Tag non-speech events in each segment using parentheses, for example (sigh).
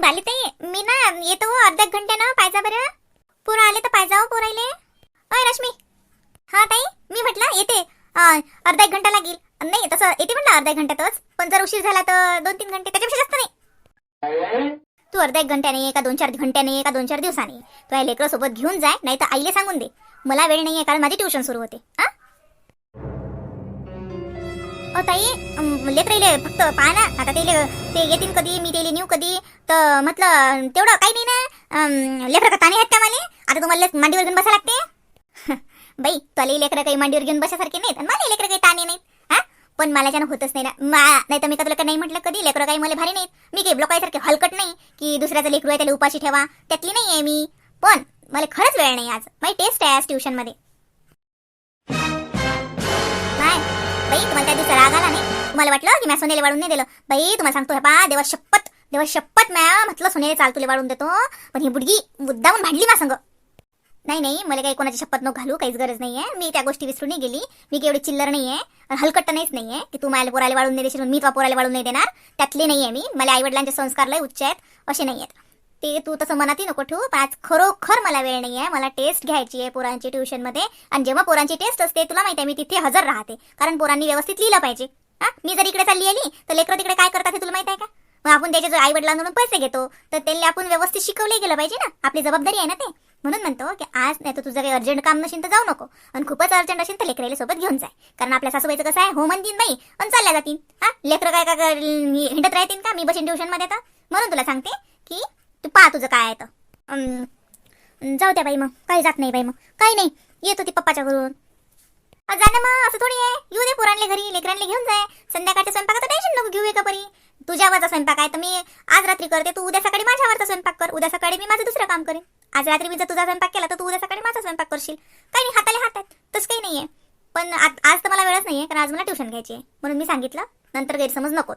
बाली मी ना येतो हो, अर्ध्या एक घंट्यानं पाहिजा बरं. पोरं आले तर पाहिजा हो पोरायले अय रश्मी. हा ताई मी म्हटलं येते. अर्धा एक घंटा लागेल. नाही तसं येते म्हटलं अर्ध्या एक घंट्यातच. पण जर उशीर झाला तर दोन तीन घंटे त्याच्यापेक्षा जास्त नाही. तू अर्धा एक घंट्याने का दोन चार घंट्याने का दोन चार दिवसाने. तू लेकरं सोबत घेऊन जाय नाही तर आईले सांगून दे. मला वेळ नाहीये कारण माझी ट्युशन सुरू होते. हा अ ताई लेत राहिले फक्त पहा ना. आता ते ते येतील कधी मी ते नेऊ कधी. तर म्हटलं तेवढं काही नाही ना. अम, लेकरं का ताणे आहेत का मला? आता तुम्हाला मांडीवर घेऊन बसा लागते? (laughs) बाई तुला लेकरं काही मांडीवर घेऊन बसासारखे नाहीत आणि मला लेकरं काही ताणे नाहीत हा? पण मला त्यानं होतच नाही ना. मा नाही तर मी का तुला नाही म्हटलं कधी? लेकरं काही मला भारी नाहीत. मी काही ब्लॉकायसारखे हलकट नाही की दुसऱ्याचं लेकरू आहे त्याला उपाशी ठेवा. त्यातली नाही आहे मी. पण मला खरंच वेळ नाही आज. माझी टेस्ट आहे आज ट्युशनमध्ये बाई तुम्हाला त्या दिवसा राग आला नाही? मला वाटलं की मी सोन्याला वाढून नाही दिलं? बाई तुम्हाला सांगतो हे पा देवा शपथ देवा शपथ मॅ म्हटलं सोनेले चाल तुला वाढून देतो. पण ही बुडगी मुद्दाहून भांडली मा संग. नाही नाही मला काही कोणाची शपथ नको घालू काहीच गरज नाहीये. मी त्या गोष्टी विसरून गेली. मी काही एवढी चिल्लर नाहीये. आणि हलकट नाहीच नाहीये की तू मला पोराला वाढून नाही देशील मी तुला पोराला वाढून नाही देणार. त्यातले नाहीये मी. मला आई वडिलांचे संस्कार लय उच्च आहेत. असे नाही आहेत ते तू तसं मनातही नको ठेवू पण आज खरोखर मला वेळ नाही आहे मला टेस्ट घ्यायची आहे पोरांची ट्युशनमध्ये आणि जेव्हा पोरांची टेस्ट असते तुला माहिती आहे मी तिथे हजर राहते. कारण पोरांनी व्यवस्थित लिहिलं पाहिजे. हा? मी जर इकडे चालली आली तर लेकरं तिकडे काय करतात हे तुला माहिती आहे का? मग आपण त्याच्या आई वडिलांकडून पैसे घेतो तर त्यांनी आपण व्यवस्थित शिकवले गेलं पाहिजे ना. आपली जबाबदारी आहे ना ते. म्हणून म्हणतो की आज नाही तर तुझं काही अर्जंट काम नसेल तर जाऊ नको. आणि खूपच अर्जंट असेल तर लेकराला सोबत घेऊन जाय. कारण आपल्या सासूबाईचं कसं आहे हो म्हणतील नाही आणि चालल्या जातील. हा? लेकरं काय काय हिंडत राहतील का? मी बसेन ट्युशनमध्ये तर. म्हणून तुला सांगते की तू पहा तुझं काय आहे तर. जाऊ द्या बाई मग. काही जात नाही बाई मग. काही नाही. येतो ती पप्पाच्या घरून. जा ना मग. असं थोडी आहे. येऊ दे पोरांले घरी. लेकरांले घेऊन जाय. संध्याकाळच्या स्वयंपाकाचं टेन्शन नको घेऊ एका परी. तुझ्यावरचा स्वयंपाक आहे तर मी आज रात्री करते. तू उद्या सकाळी माझ्यावरचा स्वयंपाक कर. उद्या सकाळी मी माझं दुसरं काम करेन. आज रात्री मी जर तुझा स्वयंपाक केला तर तू उद्या सकाळी माझा स्वयंपाक करशील. काही नाही. हाताले हात आहेत. तसं काही नाहीये. पण आज तर मला वेळच नाहीये. कारण आज मला ट्युशन घ्यायची आहे. म्हणून मी सांगितलं. नंतर गैरसमज नकोत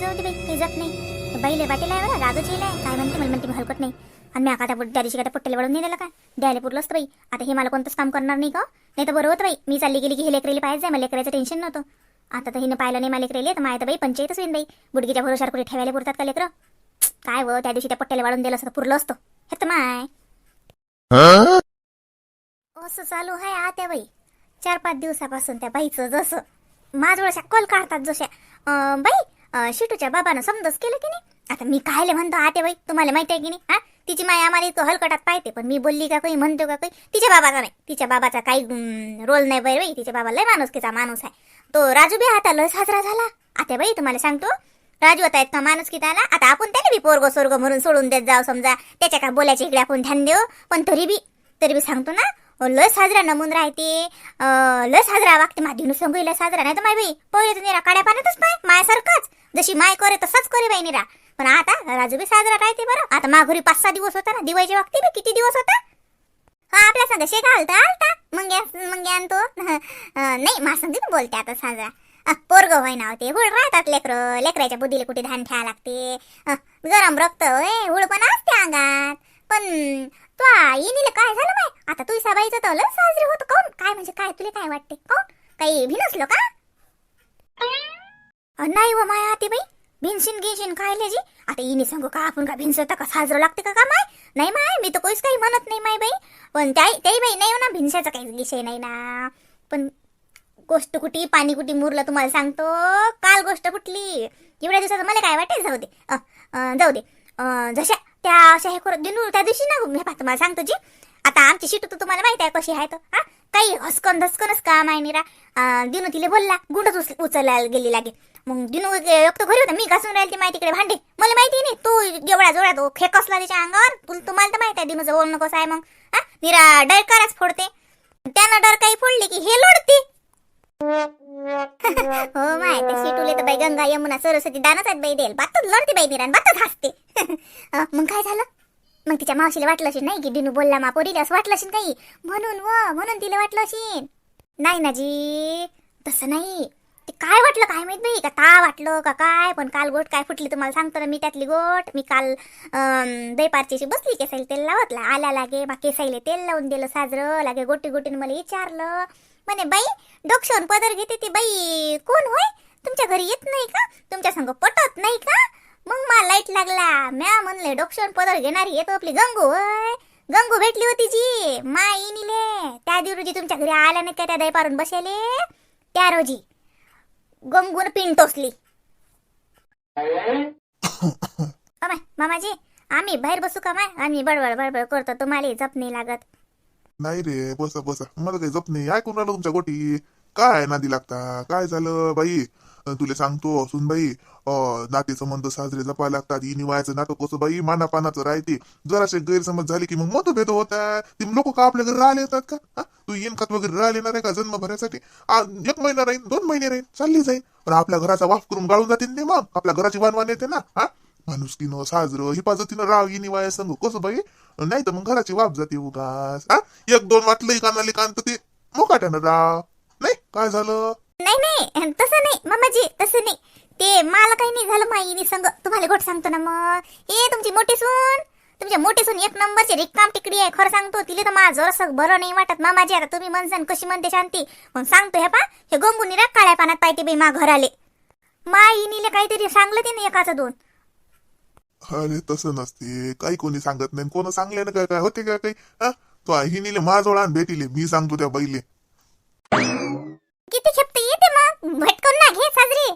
जाऊ दे बाई. काही जात नाही. बाईले वाटेला आहे बरं रागच येईल काय म्हणते मला म्हणते मी हलकत नाही. आणि मी आता त्या दिवशी काय त्या वळून नाही का काय? द्यायला पुरलं असतं बाई. आता हे मला कोणतंच काम करणार नाही का नाही तर बरं होतं बाई. मी चालली गेली की हे लेकरेली पाहिजे मला लेकराचं टेन्शन नव्हतं. आता तर हिनं पाहिलं नाही मला लेकरेली तर माझ्या बाई पंचायतच होईन बाई. बुडगीच्या भरोशावर कुठे ठेवायला पुरतात का लेकरं? काय व त्या दिवशी त्या पट्ट्याला वाढून दिलं असतं तर पुरलं असतं. हे तर माय. असं चालू आहे आत्या बाई. चार पाच दिवसापासून त्या बाईचं जसं. माझ्यावरशा कॉल काढतात जशा. अं, बाई शिटूच्या बाबानं समजच केलं की नाही? आता मी कायले म्हणतो आते बाई तुम्हाला माहिती आहे की नाही? हा? तिची माय आम्हाला इतकं हलकटात पाहते पण मी बोलली का काही म्हणतो का काही? तिच्या बाबाचा नाही. तिच्या बाबाचा काही रोल नाही बाई बाई. तिच्या बाबा लय माणुसकीचा माणूस आहे. तो राजू बी आता लय साजरा झाला. आता बाई तुम्हाला सांगतो राजू आता इतका माणूस की त्याला आता आपण त्याला बी पोरगो सोरगो म्हणून सोडून देत जाऊ समजा. त्याच्या काय बोलायच्या इकडे आपण ध्यान देऊ. पण तरी बी तरी बी सांगतो ना लय साजरा नमून राहते लय साजरा वागते माझी संग लय साजरा नाही तर माय बाई पहिले तर निरा काड्या पाण्यातच पाय मायासारखंच जशी माय करे तसाच करे बाई निरा. पण आता राजू बी साजरा राहते बरं. आता मा घरी पाच सहा दिवस होता ना दिवाळीच्या वागते बी किती दिवस होता? हा आपल्या संग शेका आलता आलता मग मग आणतो नाही मा संग बोलते आता साजरा. पोरग होय ना होते हुळ राहतात लेकर. लेकराच्या बुद्धीला कुठे धान ठेवा लागते. गरम रक्त होय हुळ पण असते अंगात. पण तो इनीला काय झालं माय आता तू सबाईचं तर लय साजरे होत काऊन? काय म्हणजे काय? तुला काय वाटते? काऊन? काही भिनसलो का? नाही व माया आती बाई भिनशीन गिनशीन काय जी. आता इनी सांगू का? आपण का भिनसता का साजरं लागते का का माय? नाही माय मी तर कोणीच काही म्हणत नाही माय बाई. पण त्याही त्याही बाई नाही हो ना भिनशाचा काही विषय नाही ना. पण गोष्ट कुठी पाणी कुठी मुरलं तुम्हाला सांगतो. काल गोष्ट कुठली? एवढ्या दिवसाचं मला काय वाटेल? जाऊ दे. जाऊ दे. जशा त्या अशा हे करत दिनू त्या दिवशी ना मी पाहतो मला सांगतो जी आता आमची शिटू तर तुम्हाला माहिती आहे कशी आहे तर हा काही हसकन धसकनच काम आहे निरा दिनू तिले बोलला गुंडच उच उचलायला गेली लागे. मग दिनू एक तर घरी होता मी घासून राहिली माहिती तिकडे भांडे. मला माहिती नाही तू एवढा जोडा तो खेकसला त्याच्या अंगावर तुला तुम्हाला तर माहिती आहे दिनूचं बोलणं कसं आहे मग. हा निरा डरकाराच फोडते. त्यानं डर काही फोडली की हे लोडते. (laughs) हो माय ते शिटुले तर बाई गंगा यमुना सरस्वती दानच आहेत बाई देईल बातच लढते बाई निरान बातच हसते. (laughs) मग काय झालं? मग तिच्या मावशीला वाटलं असेल नाही की दिनू बोलला मा पोरीला असं वाटलं असेल काही? म्हणून व म्हणून तिला वाटलं असेल. नाही ना जी तसं नाही. ते काय वाटलं काय माहीत बाई? का ता वाटलं का काय? पण काल गोट काय फुटली तुम्हाला सांगतो ना मी त्यातली गोट. मी काल दैपारची बसली केसायला तेल लावतला. आल्या लागे बा केसायले तेल लावून दिलं साजरं. लागे गोटी गोटीने मला विचारलं. म्हणे बाई डोक्षण पदर घेते ती बाई. कोण होय? तुमच्या घरी येत नाही का? तुमच्या संग पटत नाही का? लागला. म्या म्हणले डोक्षण पदर घेणारी येतो आपली गंगू. होय. गंगू भेटली होती जी. माई निले त्या दिवशी तुमच्या घरी आल्या नाही का त्या पारून बसेले? त्या रोजी. गंगून पिन टोचली. (coughs) अमाय मामाजी आम्ही बाहेर बसू का माय? आम्ही बडबड बडबड करतो. तुम्हाला जप नाही लागत. नाही रे बसा बसा. मला काही जप नाही. ऐकून राहिलं तुमच्या गोटी. काय नादी लागता? काय झालं बाई? तुला सांगतो सुन बाई. नाते संबंध साजरे जपायला लागतात. ही निवायचं नाटक कसं बाई? मानापानाचं राहते. जराशे गैरसमज झाले की मग मतभेद होतात. ते लोक का आपल्या घरी राहिले येतात का? तू येन खात वगैरे राहिले येणार आहे का जन्म भरायसाठी एक महिना राहील दोन महिने राहीन चालली जाईल पण आपल्या घराचा वाफ करून गाळून जातील ते मग. आपल्या घराची वानवान येते ना हा? माणुसकीनं साजरं हिपाजतीनं राव ही निवाय संग. कसं बाई? नाही तर मग घराची वाफ जाते उगास हा? एक दोन वाटलंही कानाले कान तर ते मोकाट्यानं राव नाही? काय झालं? नाही नाही. तसं नाही. मामाजी तसं नाही. ते मला काही नाही झालं माईनी संग. तुम्हाला गोट सांगतो ना मग. हे तुमची मोठी सून. तुमच्या मोठी सून एक नंबरची रिक्काम टिकडी आहे. खरं सांगतो तिला तर माझं असं बरं नाही वाटत. मामाजी आता तुम्ही म्हणसान कशी म्हणते शांती? मग सांगतो हे पा हे गंगुनी रा काळ्या पाण्यात पाहिजे बाई मा घराले. माईनीले काहीतरी सांगलं ते नाही एकाचं दोन. अरे तसं नसते काही कोणी सांगत नाही कोण सांगले ना काय काय होते का काही हा तो हिनीले माझोळ आण भेटीले मी सांगतो त्या बैले किती खेपते येते मग भटकून ना घे साजरी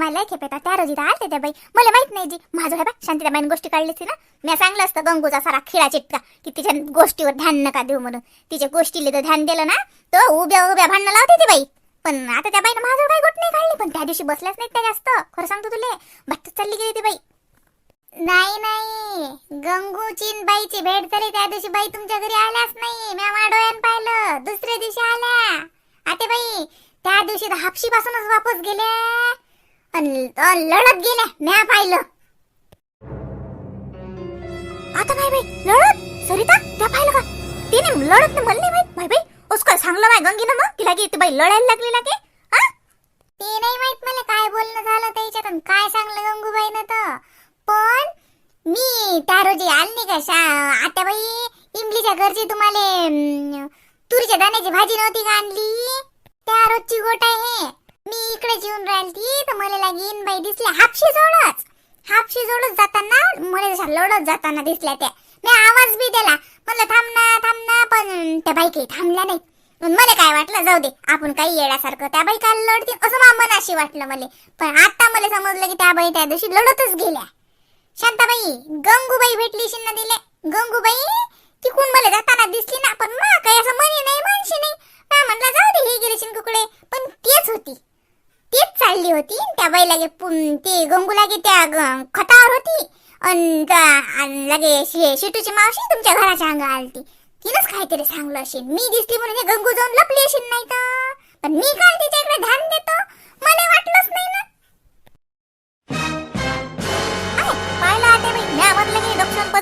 मला खेप येतात त्या रोजी आलते त्या बाई मला माहीत नाही जी माझं हे बा शांतीच्या गोष्टी काढली ना मी सांगलं असतं गंगूचा सारा खिळा चिटका की तिच्या गोष्टीवर ध्यान नका देऊ म्हणून तिच्या गोष्टीला तर ध्यान दिलं ना तर उभ्या उभ्या भांडणं लावते ती बाई पण आता त्या बाईनं माझं काही गोट नाही काढली पण त्या दिवशी बसल्याच नाही त्या जास्त खरं सांगतो तुले भट्ट चालली गेली ती बाई नाही नाही. गंगूची न बाईची भेट झाली त्या दिवशी बाई तुमच्या घरी आल्याच नाही. म्या डोळ्यान पाहिलं. दुसऱ्या दिवशी आल्या. आते बाई त्या दिवशी तर हापशी पासूनच वापस गेल्या. अन अन लढत गेल्या म्या पाहिलं. आता नाही बाई लढत? सरिता त्या पाहिलं का? तिने लढत नाही मला नाही माहीत माय बाई उसका सांगलं माय गंगीनं मग? तिला की ती बाई लढायला लागली लागे हा? ते नाही माहीत मला काय बोलणं झालं त्याच्यात आणि काय सांगलं गंगूबाईनं तर पण मी त्या रोजी शा आता बाई इमलीच्या घरची तुम्हाला तुरीच्या दाण्याची भाजी नव्हती का आणली? त्या रोजची गोट आहे. मी इकडे येऊन राहिली तर मला लागीन बाई दिसल्या हापशी जोडच. हापशी जोडच जाताना मला जशा लढत जाताना दिसल्या त्या. मी आवाज बी दिला म्हणलं थांब ना थांब ना पण त्या बाई काही थांबल्या नाही मला काय वाटलं जाऊ दे आपण काही येण्यासारखं त्या बाई काय लढतील असं मा मनाशी वाटलं मला. पण आता मला समजलं की त्या बाई त्या दिवशी लढतच गेल्या. शांताबाई गंगूबाई भेटली शिन्न दिले गंगूबाई तिकून मला जाताना दिसली ना पण मा काय असं मनी नाही मानशी नाही. म्या म्हणलं जाऊ दे हे गेले शिनकुकडे पण तेच होती. तेच चालली होती. त्या बाई लागे ते गंगू लागे त्या ग- खतावर होती. अन त्या- अन लागे शिटूची मावशी तुमच्या घराच्या अंग आलती. तिनंच काहीतरी सांगलं असेल. मी दिसली म्हणून हे गंगू जाऊन लपली असेल नाही तर पण मी काय तिच्याकडे ध्यान देतो?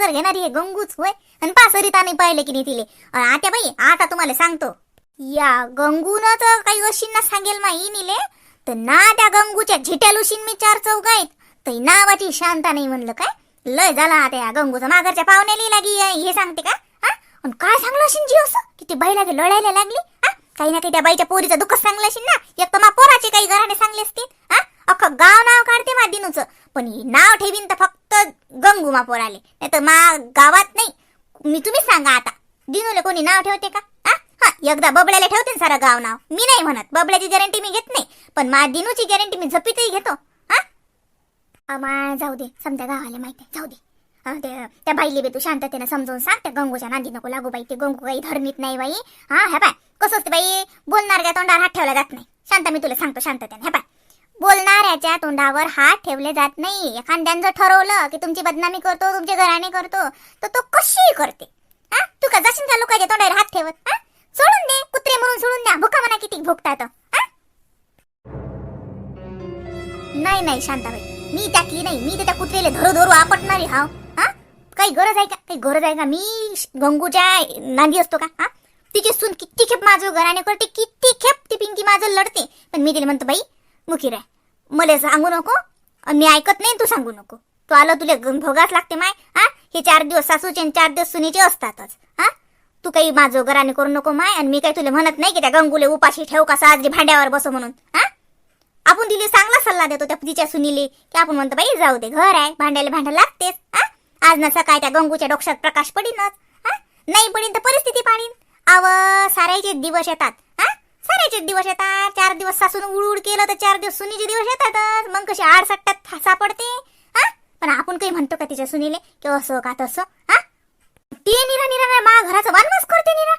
की घेणारी हे गंगूच होय? आणि पा सरिताने पाहिले की नाही तिले आता बाई आता तुम्हाला सांगतो. या गंगून तर काही अशींना सांगेल माही निले. तर ना त्या गंगूच्या झिट्या लुशीन मी चार चौक आहेत तर नावाची शांता नाही म्हणलं काय? लय झाला आता या गंगूचा माघरच्या पाहुण्याली लागी हे सांगते का? हा काय सांगलं असेल जी असं? की ती बाईला लढायला लागली? हा काही ना काही त्या बाईच्या पोरीचं दुःख सांगलं असेल ना? एक तर मा पोराचे काही घराने सांगले असतील. हा अख्खं गाव नाव काढते मा दिनूचं. पण ही नाव ठेवीन तर फक्त गंगू पोराले नाही तर मा गावात नाही. मी तुम्ही सांगा आता. दिनूले कोणी नाव ठेवते का? हा एकदा बबड्याला ठेवते ना सारं गाव नाव. मी नाही म्हणत. बबड्याची गॅरंटी मी घेत नाही. पण मा दिनूची गॅरंटी मी झपीतही घेतो. हा अमा जाऊ दे. समजा गावाला माहिती आहे, जाऊ दे. त्या बाईले बी तू शांततेनं समजावून सांग. त्या गंगूच्या नांदी नको लागू बाई. ते गंगू काही धर्मीत नाही बाई. हा हे बाय कसं असते बाई? बोलणार काय तोंडावर हात ठेवला जात नाही. शांत मी तुला सांगतो शांततेने. हे बाय बोलणाऱ्याच्या तोंडावर हात ठेवले जात नाही. एखाद्यानं जर ठरवलं की तुमची बदनामी करतो तुमच्या घराने करतो तर तो कशी करते. हा तू का जाशील त्या लोकांच्या तोंडावर हात ठेवत? हा सोडून दे कुत्रे म्हणून सोडून द्या. भुका म्हणा किती भुकतात नाही नाही शांताबाई. मी त्या की नाही? मी तर त्या कुत्रेले धरू धरू आपटणारी हाव. हा काही गरज आहे का? काही गरज आहे का? मी गंगूच्या नांदी असतो का? हा तिची सून किती खेप माझं घराने करते किती खेप ती पिंकी माझं लढते. पण मी तिला म्हणतो बाई मुखी राय मला सांगू नको. मी ऐकत नाही तू सांगू नको. तू आलं तुला भोगाच लागते माय हा? हे चार दिवस सासूचे आणि चार दिवस सुनीचे असतातच हा? तू काही माझं घराने करू नको माय आणि मी काही तुला म्हणत नाही की त्या गंगूले उपाशी ठेव का साजरी भांड्यावर बसो म्हणून हा? आपण तिला चांगला सल्ला देतो त्या तिच्या सुनीले की आपण म्हणतो बाई जाऊ दे घर आहे भांड्याला भांडं लागतेच हा? आज ना सकाळी त्या गंगूच्या डोक्यात प्रकाश पडीनच हा? नाही पडीन तर परिस्थिती पाडीन. आव सारायचे दिवस येतात. हा दिवस येतात. चार दिवस सासून उड केलं तर चार दिवस सुनीचे दिवस येतातच. मग कशी आडसट्ट्यात सापडते हा? पण आपण काही म्हणतो का तिच्या सुनीले? की असं का तसं हा? ती निरा निरा ना मा घराचं वनवास करते निरा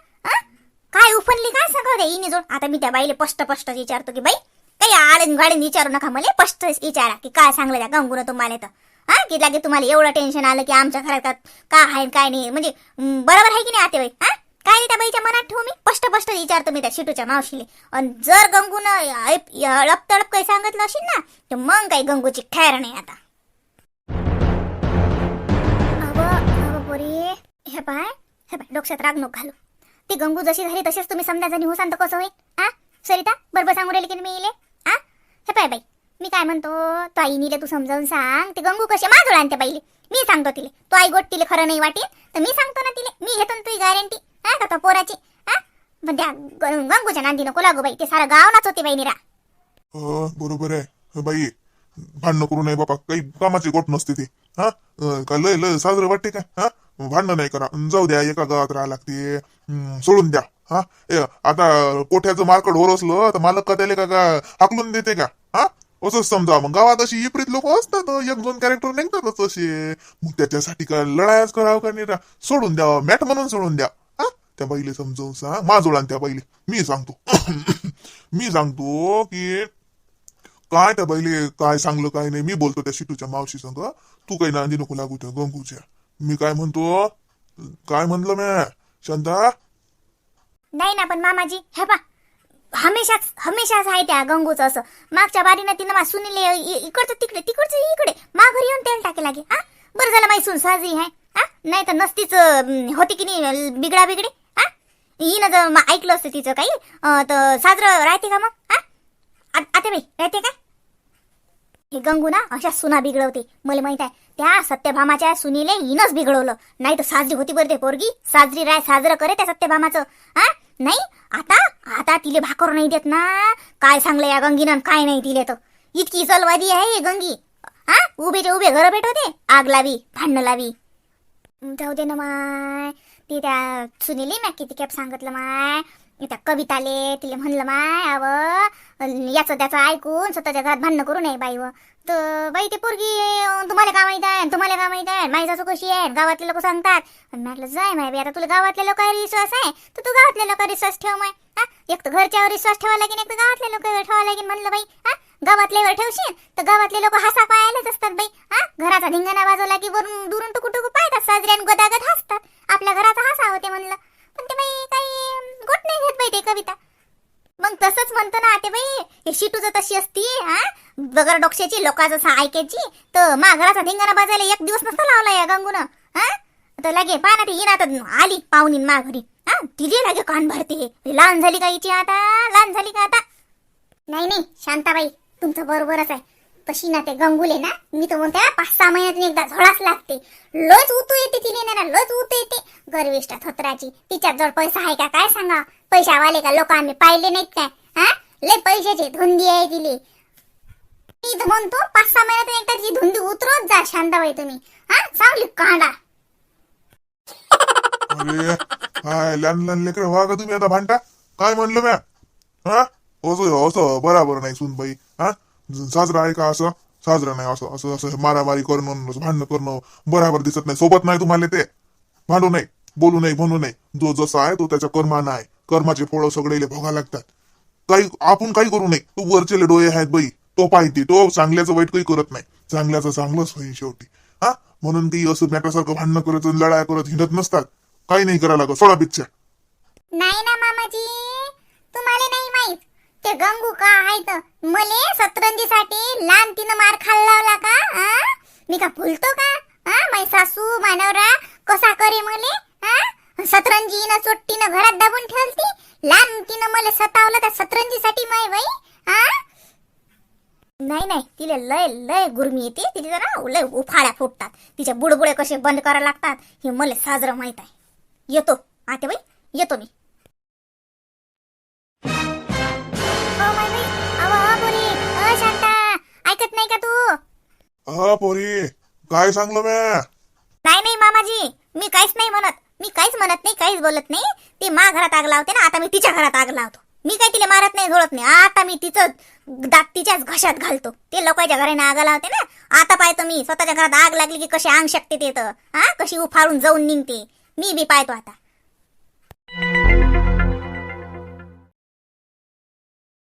काय उफनली काय सांगा इने जोड आता मी त्या बाईले पष्ट पष्ट विचारतो की बाई काही आडन गाडीन विचारू नका मला पष्ट विचारा की काय सांगलं त्या गंगून तुम्हाला तर. हा? की लागे तुम्हाला एवढं टेन्शन आलं की आमच्या घरात का- काय आहे काय नाही. म्हणजे बरोबर आहे की नाही आते बाई हा? काय नाही त्या बाईच्या मनात ठेवू मी? स्पष्ट स्पष्ट विचारतो मी त्या शिटूच्या मावशीले. आणि जर गंगून अळप तळप काही सांगितलं असेल ना तर मग काही गंगूची खैर नाही आता. पोरी हे पाय हे पाय डोक्यात राग नको घालू. ती गंगू जशी झाली तशीच तुम्ही समजा जणी हो सांगतो कसं होईल? हा सरिता बरोबर सांगू राहिली की मी इले आ? हे पाय बाई मी काय म्हणतो तो आईनीले तू समजावून सांग ते गंगू कशी माझोळ आणते बाईले? मी सांगतो तिले. तो आई गोट तिले खरं नाही वाटेल तर मी सांगतो ना तिले. मी घेतो ना तुझी गॅरंटी हा पोराची पण त्या गंगूच्या नांदी नको लागू बाई ते सारं गाव नाच होते बाई निरा बरोबर आहे. बाई भांडणं करू नये बापा. काही कामाची गोट नसते ती. हा? अं, का लय लय साजरं वाटते का? हा? भांडणं नाही करा. जाऊ द्या एका गावात राहा लागते. हं, सोडून द्या. हा? ए, आता कोठ्याचं मार्केट ओरसलं तर मालक का त्याला का का हाकलून देते का? हा? असंच समजा. मग गावात अशी विपरीत लोक असतात. एक दोन कॅरेक्टर निघतातच असे. मग त्याच्यासाठी का लढायच करावं का नाही सोडून द्या. मॅट म्हणून सोडून द्या. त्या बाईले समजावून सांग. माझोळा त्या बाईले. मी सांगतो. (coughs) मी सांगतो की काय त्या बाईले काय सांगलं काय नाही. मी बोलतो त्या शिटूच्या मावशी संग. तू काही नांदी नको लागू त्या गंगूच्या. मी काय म्हणतो? काय म्हणलं म्या? शांता? नाही ना पण मामाजी हे पा हमेशाच हमेशाच आहे त्या गंगूचं असं. मागच्या बारीनं तिनं मा सुनीले इकडचं तिकडे तिकडचं इकडे. मा घरी येऊन तेल टाके लागे. हा बरं झालं माही सून साजी आहे. हा नाही तर नसतीच होती की नाही बिगडा बिगडे हिनं जर ऐकलं असतं तिचं काही तर साजरं राहते का मग? हा आता बाई राहते का? हे गंगू ना अशा सुना बिघडवते. मला माहीत आहे त्या सत्यभामाच्या सुनीले हिनच बिघडवलं. नाही तर साजरी होती बरं ते पोरगी. साजरी राय साजरं करे त्या सत्यभामाचं. हा नाही आता आता तिले भाकर नाही देत ना. काय सांगलं या गंगीनं काय नाही तिले तर. इतकी चलवादी आहे गंगी. हा उभेचे उभे घर भेटवते आग लावी भांडणं लावी. जाऊ दे ना माय. ती त्या सुनीली मी किती खेप सांगितलं माय. त्या कविताले तिला म्हणलं माय आव याचं त्याचं ऐकून स्वतःच्या घरात भांडणं करू नये बाई व. तर बाई ते पोरगी तुम्हाला का माहीत आहे तुम्हाला का माहीत आहे माईचा सासू कशी आहे गावातले लोक सांगतात. पण म्हटलं जाय माय बाई आता तुला गावातल्या लोकांवर विश्वास आहे? तर तू गावातल्या लोकांवर विश्वास ठेव माय. हा? एक तर घरच्यावर विश्वास ठेवा लागेल एक तर गावातल्या लोकांवर ठेवा लागेल म्हणलं बाई. हा? गावातल्यावर ठेवशील तर गावातले लोक हसा पायालाच असतात बाई. हा? घराचा धिंगाणा वाजवला की वरून दुरून टुकू टुकू पाहतात साजऱ्यान गदागद हसतात. आपल्या घराचा हसा होते म्हणलं पण ते बाई काही गोट नाही घेत बाई ते कविता. मग तसंच म्हणतो ना आते बाई हे शिटू जर तशी असती हा बगर डोक्याची लोकांचं असं ऐकायची. तर माघराचा धिंगाणा बाजायला एक दिवस नसता लावला या गंगून हा तर लागे पहा ना ती येईन आता आली पाहुणी माघरी. हा तिथे लागे कान भरते हे लहान झाली का हिची आता? लहान झाली का आता? नाही नाही शांताबाई तुमचं बरोबरच आहे. तशी ना ते गंगुले ना मी तर म्हणते पाच सहा महिन्यातून एकदा झोळाच लागते. लयच उतू येते तिने ना लयच उतू येते. गर्विष्ट थत्राची तिच्यात जवळ पैसा आहे का काय सांगा? पैशावाले का लोक आम्ही पाहिले नाहीत काय? हा लय पैशाची धुंदी आहे तिले. मी तर म्हणतो पाच सहा महिन्यातून एकदा ती धुंदी उतरवत जा शांताबाई तुम्ही. हा चांगली कांडा. अरे काय लहान लहान लेकर व्हा का तुम्ही आता भांडा काय म्हणलं म्या? हा असं असं बराबर नाही सुनबाई. हा साजरा आहे का असं? साजरा नाही असं असं असं मारामारी करणं भांडणं करणं बराबर दिसत नाही. सोबत नाही तुम्हाला ते. भांडू नाही बोलू नाही म्हणू नाही जो जसा आहे तो त्याच्या कर्मानं आहे. कर्माचे फळ सगळे भोगा लागतात. काही आपण काही करू नये. तू वरचेले डोळे आहेत बाई. तो पाहिजे तो चांगल्याचं वाईट काही करत नाही. चांगल्याचं चांगलंच होईल शेवटी. हा? म्हणून ती असं मॅटासारखं भांडणं करत लढाया करत हिंडत नसतात. काही नाही करायला लागत. सोडा पिक्चर. नाही ना मामाजी. तुम्हाला नाही माहीत. ते गंगू का आहे मले सतरंजीसाठी लहान तिनं मार खाल्ला लावला का? आ? मी का भुलतो का? हा माय सासू मानवरा कसा करे मले? हा सतरंजीनं चोट्टीनं घरात दाबून ठेवती लहान तिनं मला सतावलं त्या सतरंजीसाठी माय बाई. हा नाही नाही तिला लय लय गुरमी येते. तिला जरा लय उफाळ्या फुटतात. तिचे बुडबुडे कसे बंद करायला लागतात हे मला साजरं माहीत आहे. येतो आते बाई येतो मी. हा पोरी. काय सांगलो म्या? नाही नाही मामाजी. मी काहीच नाही म्हणत. मी काहीच म्हणत नाही काहीच बोलत नाही. ती मा घरात आग लावते ना आता मी तिच्या घरात आग लावतो. मी काही तिला मारत नाही झोळत नाही. आता मी तिचं दात तिच्याच घशात घालतो. ते लोकांच्या घराने आग लावते ना. आता पाहतो मी स्वतःच्या घरात आग लागली की कशी अंग शकते ते तर हा कशी उफाळून जाऊन निघते. मी बी पाहतो आता.